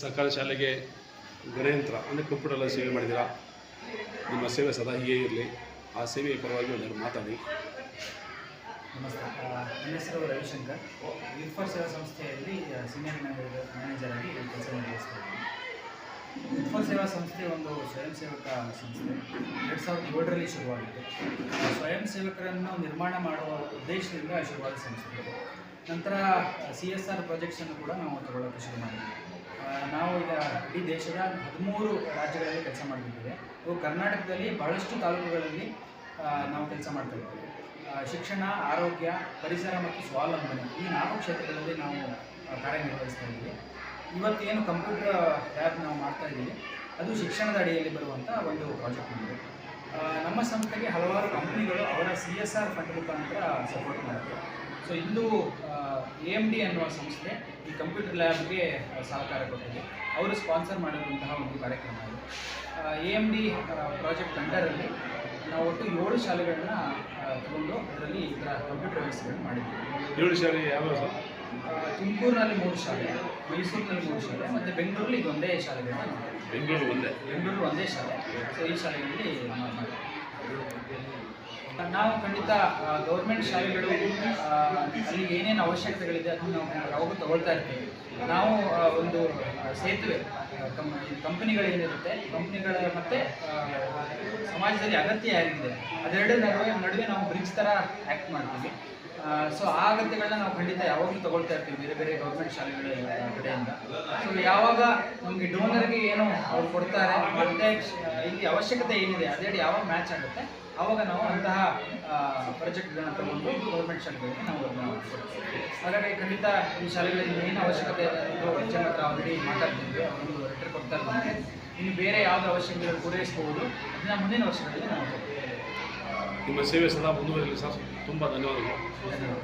ಸರ್ಕಾರಿ ಶಾಲೆಗೆ ಗಣಯಂತ್ರ ಅಂದರೆ ಕಂಪ್ಯೂಟರ್ ಸೇವೆ ಮಾಡಿದ್ದೀರಾ? ನಿಮ್ಮ ಸೇವೆ ಸದಾ ಹೀಗೆ ಇರಲಿ. ಆ ಸೇವೆಯ ಪರವಾಗಿ ಒಂದೆರಡು ಮಾತಾಡಿ. ನಮಸ್ಕಾರ ನನ್ನ ಹೆಸರು ರವಿಶಂಕರ್. ಯೂತ್ ಫಾರ್ ಸೇವಾ ಸಂಸ್ಥೆಯಲ್ಲಿ ಸೀನಿಯರ್ ಮ್ಯಾನೇಜರ್ ಮ್ಯಾನೇಜರ್ ಆಗಿ ಕೆಲಸ ನಿರ್ವಹಿಸ್ತಾ ಇದ್ದೀನಿ. ಸೇವಾ ಸಂಸ್ಥೆ ಒಂದು ಸ್ವಯಂ ಸೇವಕ ಸಂಸ್ಥೆ. ಎರಡು ಸಾವಿರದ ಏಳರಲ್ಲಿ ಶುರುವಾಗಿದೆ ಸ್ವಯಂ ಸೇವಕರನ್ನು ನಿರ್ಮಾಣ ಮಾಡುವ ಉದ್ದೇಶದಿಂದ ಶುರುವಾದ ಸಂಸ್ಥೆ. ನಂತರ ಸಿ ಎಸ್ ಆರ್ ಪ್ರಾಜೆಕ್ಟ್ಸನ್ನು ಕೂಡ ನಾವು ತಗೊಳ್ಳೋಕ್ಕೆ ಶುರು ಮಾಡಿದ್ವಿ. ಆ, ನಾವು ಈಗ ಇಡೀ ದೇಶದ ಹದಿಮೂರು ರಾಜ್ಯಗಳಲ್ಲಿ ಕೆಲಸ ಮಾಡ್ತಿದ್ದೇವೆ. ಇವು ಕರ್ನಾಟಕದಲ್ಲಿ ಬಹಳಷ್ಟು ತಾಲೂಕುಗಳಲ್ಲಿ ನಾವು ಕೆಲಸ ಮಾಡ್ತಾ ಇದ್ದೇವೆ. ಶಿಕ್ಷಣ, ಆರೋಗ್ಯ, ಪರಿಸರ ಮತ್ತು ಸ್ವಾವಲಂಬನೆ ಈ ನಾಲ್ಕು ಕ್ಷೇತ್ರಗಳಲ್ಲಿ ನಾವು ಕಾರ್ಯನಿರ್ವಹಿಸ್ತಾ ಇದ್ದೀವಿ. ಇವತ್ತೇನು ಕಂಪ್ಯೂಟರ್ ಲ್ಯಾಬ್ ನಾವು ಮಾಡ್ತಾ ಇದ್ದೀವಿ. ಅದು ಶಿಕ್ಷಣದ ಅಡಿಯಲ್ಲಿ ಬರುವಂಥ ಒಂದು ಪ್ರಾಜೆಕ್ಟ್ ಇದೆ ನಮ್ಮ ಸಂಸ್ಥೆಗೆ ಹಲವಾರು ಕಂಪನಿಗಳು ಅವರ ಸಿ ಎಸ್ ಆರ್ ಫಂಡ್ ಮುಖಾಂತರ ಸಪೋರ್ಟ್ ಮಾಡುತ್ತೆ ಸೊ ಇಂದು ಎ ಎಂ ಡಿ ಅನ್ನುವ ಸಂಸ್ಥೆ ಈ ಕಂಪ್ಯೂಟರ್ ಲ್ಯಾಬ್ಗೆ ಸಹಕಾರ ಕೊಟ್ಟಿದೆ. ಅವರು ಸ್ಪಾನ್ಸರ್ ಮಾಡಿರುವಂತಹ ಒಂದು ಕಾರ್ಯಕ್ರಮ ಇದು. ಎ ಎಂ ಡಿ ಪ್ರಾಜೆಕ್ಟ್ ಅಂಡರಲ್ಲಿ ನಾವು ಒಟ್ಟು ಏಳು ಶಾಲೆಗಳನ್ನ ತಗೊಂಡು ಅದರಲ್ಲಿ ಈ ಥರ ಕಂಪ್ಯೂಟರ್ ವ್ಯವಸ್ಥೆಗಳನ್ನು ಮಾಡಿದ್ದೀವಿ ಏಳು ಶಾಲೆ ಯಾವ ತುಮಕೂರಿನಲ್ಲಿ ಮೂರು ಶಾಲೆ ಮೈಸೂರಿನಲ್ಲಿ ಮೂರು ಶಾಲೆ ಮತ್ತು ಬೆಂಗಳೂರಲ್ಲಿ ಒಂದೇ ಶಾಲೆಗಳನ್ನ ಬೆಂಗಳೂರು ಒಂದೇ? ಬೆಂಗಳೂರು ಒಂದೇ ಶಾಲೆ. ಸೊ ಈ ಶಾಲೆಗಳಲ್ಲಿ ನಾವು ಮಾಡ್ತೀವಿ. ನಾವು ಖಂಡಿತ ಗೌರ್ಮೆಂಟ್ ಶಾಲೆಗಳು ಅಲ್ಲಿ ಏನೇನು ಅವಶ್ಯಕತೆಗಳಿದೆ ಅದನ್ನು ನಾವು ಯಾವಾಗೂ ತಗೊಳ್ತಾ ಇರ್ತೀವಿ. ನಾವು ಒಂದು ಸೇತುವೆ ಕಂಪ್ ಕಂಪನಿಗಳೇನಿರುತ್ತೆ ಕಂಪ್ನಿಗಳ ಮತ್ತು ಸಮಾಜದಲ್ಲಿ ಅಗತ್ಯ ಆಗಿದೆ ಅದೆರಡು ನಡುವೆ ನಡುವೆ ನಾವು ಬ್ರಿಡ್ಜ್ ಥರ ಆ್ಯಕ್ಟ್ ಮಾಡ್ತೀವಿ. ಸೊ ಆ ಅಗತ್ಯಗಳನ್ನ ನಾವು ಖಂಡಿತ ಯಾವಾಗಲೂ ತಗೊಳ್ತಾ ಇರ್ತೀವಿ, ಬೇರೆ ಬೇರೆ ಗೌರ್ಮೆಂಟ್ ಶಾಲೆಗಳ ಕಡೆಯಿಂದ. ಸೊ ಯಾವಾಗ ನಮಗೆ ಡೋನರ್ಗೆ ಏನು ಅವ್ರು ಕೊಡ್ತಾರೆ ಮತ್ತೆ ಇಲ್ಲಿ ಅವಶ್ಯಕತೆ ಏನಿದೆ, ಅದೆರಡು ಯಾವಾಗ ಮ್ಯಾಚ್ ಆಗುತ್ತೆ ಆವಾಗ ನಾವು ಅಂತಹ ಪ್ರಾಜೆಕ್ಟ್ಗಳನ್ನ ತಗೊಂಡು ಗೌರ್ಮೆಂಟ್ ಶಾಲೆಗಳಿಗೆ ನಾವು ಹಾಗಾಗಿ ಖಂಡಿತ ಈ ಶಾಲೆಗಳಲ್ಲಿ ಏನು ಅವಶ್ಯಕತೆ ಅದು ಎಂ ಹತ್ರ ಆಲ್ರೆಡಿ ಮಾತಾಡ್ತಿದ್ವಿ, ಅವರು ಲೆಟರ್ ಕೊಡ್ತಾ ನಮಗೆ ಇನ್ನು ಬೇರೆ ಯಾವ್ದು ಅವಶ್ಯಕತೆಗಳು ಪೂರೈಸಬಹುದು? ಅದನ್ನ ಮುಂದಿನ ವರ್ಷಗಳಲ್ಲಿ ನಾವು ನಿಮ್ಮ ಸೇವೆ ಸದಾ ಮುಂದುವರಿಯಲಿ ಸರ್. ತುಂಬ ಧನ್ಯವಾದಗಳು. ಧನ್ಯವಾದ